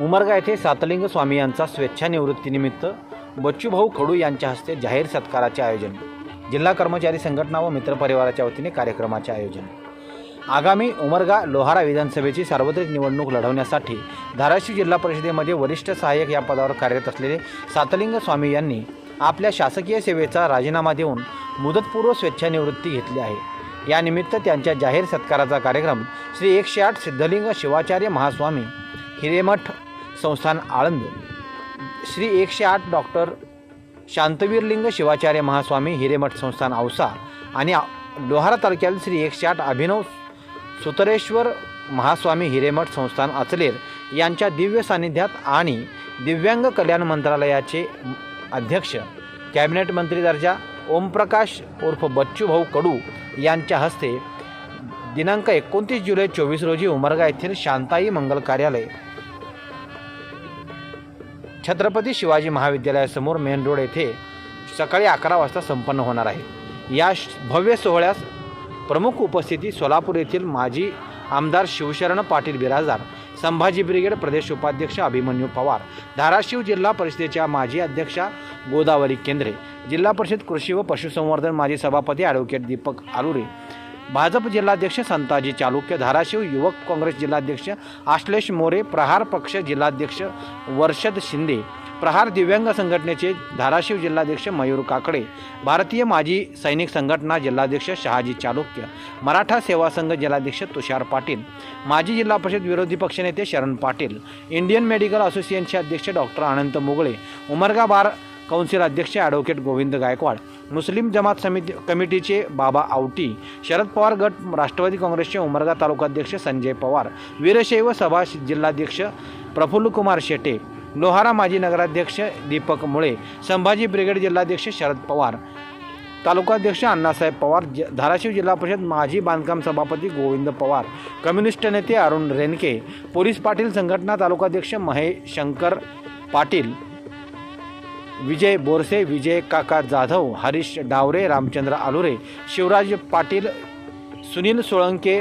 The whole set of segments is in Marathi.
उमरगा येथे सातलिंग स्वामी यांचा स्वेच्छानिवृत्तीनिमित्त बच्चूभाऊ खडू यांच्या हस्ते जाहीर सत्काराचे आयोजन. जिल्हा कर्मचारी संघटना व मित्रपरिवाराच्या वतीने कार्यक्रमाचे आयोजन. आगामी उमरगा लोहारा विधानसभेची सार्वत्रिक निवडणूक लढवण्यासाठी धाराशिव जिल्हा परिषदेमध्ये वरिष्ठ सहाय्यक या पदावर कार्यरत असलेले सातलिंग स्वामी यांनी आपल्या शासकीय सेवेचा राजीनामा देऊन मुदतपूर्व स्वेच्छानिवृत्ती घेतली आहे. यानिमित्त त्यांच्या जाहीर सत्काराचा कार्यक्रम श्री एकशे आठ सिद्धलिंग शिवाचार्य महास्वामी हिरेमठ संस्थान आळंद. श्री एकशे आठ डॉक्टर शांतवीरलिंग शिवाचार्य महास्वामी हिरेमठ संस्थान औसा आणि लोहारा तालुक्यातील श्री एकशे आठ अभिनव सुतरेश्वर महास्वामी हिरेमठ संस्थान अचलेर यांच्या दिव्य सान्निध्यात आणि दिव्यांग कल्याण मंत्रालयाचे अध्यक्ष कॅबिनेट मंत्री दर्जा ओमप्रकाश उर्फ बच्चूभाऊ कडू यांच्या हस्ते दिनांक एकोणतीस जुलै चोवीस रोजी उमरगा येथील शांताई मंगल कार्यालय छत्रपती शिवाजी महाविद्यालयासमोर मेन रोड येथे सकाळी अकरा वाजता संपन्न होणार आहे. या श- भव्य सोहळ्यास प्रमुख उपस्थिती सोलापूर येथील माजी आमदार शिवशरण पाटील बिराजदार संभाजी ब्रिगेड प्रदेश उपाध्यक्ष अभिमन्यू पवार धाराशिव जिल्हा परिषदेच्या माजी अध्यक्षा गोदावरी केंद्रे जिल्हा परिषद कृषी व पशुसंवर्धन माजी सभापती ॲडव्होकेट दीपक आलुरे भाजप जिल्हाध्यक्ष संताजी चालुक्य धाराशिव युवक काँग्रेस जिल्हाध्यक्ष आश्लेष मोरे प्रहार पक्ष जिल्हाध्यक्ष वर्षद शिंदे प्रहार दिव्यांग संघटनेचे धाराशिव जिल्हाध्यक्ष मयूर काकडे भारतीय माजी सैनिक संघटना जिल्हाध्यक्ष शहाजी चालुक्य मराठा सेवा संघ जिल्हाध्यक्ष तुषार पाटील माजी जिल्हा परिषद विरोधी पक्षनेते शरण पाटील इंडियन मेडिकल असोसिएशनचे अध्यक्ष doctor Anant Mugale Umarga bar council अध्यक्ष ॲडव्होकेट गोविंद गायकवाड मुस्लिम जमात समिती कमिटीचे बाबा आवटी शरद पवार गट राष्ट्रवादी काँग्रेसचे उमरगा तालुकाध्यक्ष संजय पवार वीरशैव सभा जिल्हाध्यक्ष प्रफुल्लकुमार शेटे लोहारा माजी नगराध्यक्ष दीपक मुळे संभाजी ब्रिगेड जिल्हाध्यक्ष शरद पवार तालुकाध्यक्ष अण्णासाहेब पवार ज धाराशिव जिल्हा परिषद माजी बांधकाम सभापती गोविंद पवार कम्युनिस्ट नेते अरुण रेनके पोलीस पाटील संघटना तालुकाध्यक्ष महेश शंकर पाटील विजय बोरसे विजय काका जाधव हरीश डावरे रामचंद्र आलुरे शिवराज पाटील सुनील सोळंके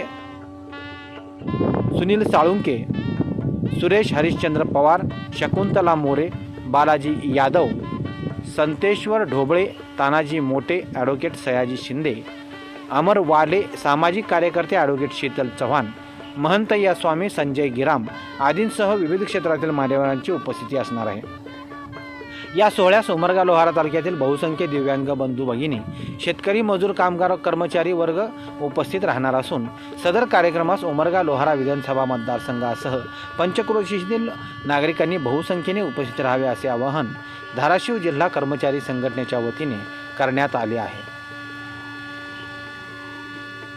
सुनील साळुंके सुरेश हरिश्चंद्र पवार शकुंतला मोरे बालाजी यादव संतेश्वर ढोबळे तानाजी मोटे ॲडव्होकेट सयाजी शिंदे अमर वाले सामाजिक कार्यकर्ते ॲडव्होकेट शीतल चव्हाण महंतय्या स्वामी संजय गिराम आदींसह विविध क्षेत्रातील मान्यवरांची उपस्थिती असणार आहे. या सोहळ्यास उमरगा लोहारा तालुक्यातील बहुसंख्य दिव्यांग बंधू भगिनी शेतकरी मजूर कामगार कर्मचारी वर्ग उपस्थित राहणार असून सदर कार्यक्रमास उमरगा लोहारा विधानसभा मतदारसंघासह पंचक्रोशीतील नागरिकांनी बहुसंख्येने उपस्थित राहावे असे आवाहन धाराशिव जिल्हा कर्मचारी संघटनेच्या वतीने करण्यात आले आहे.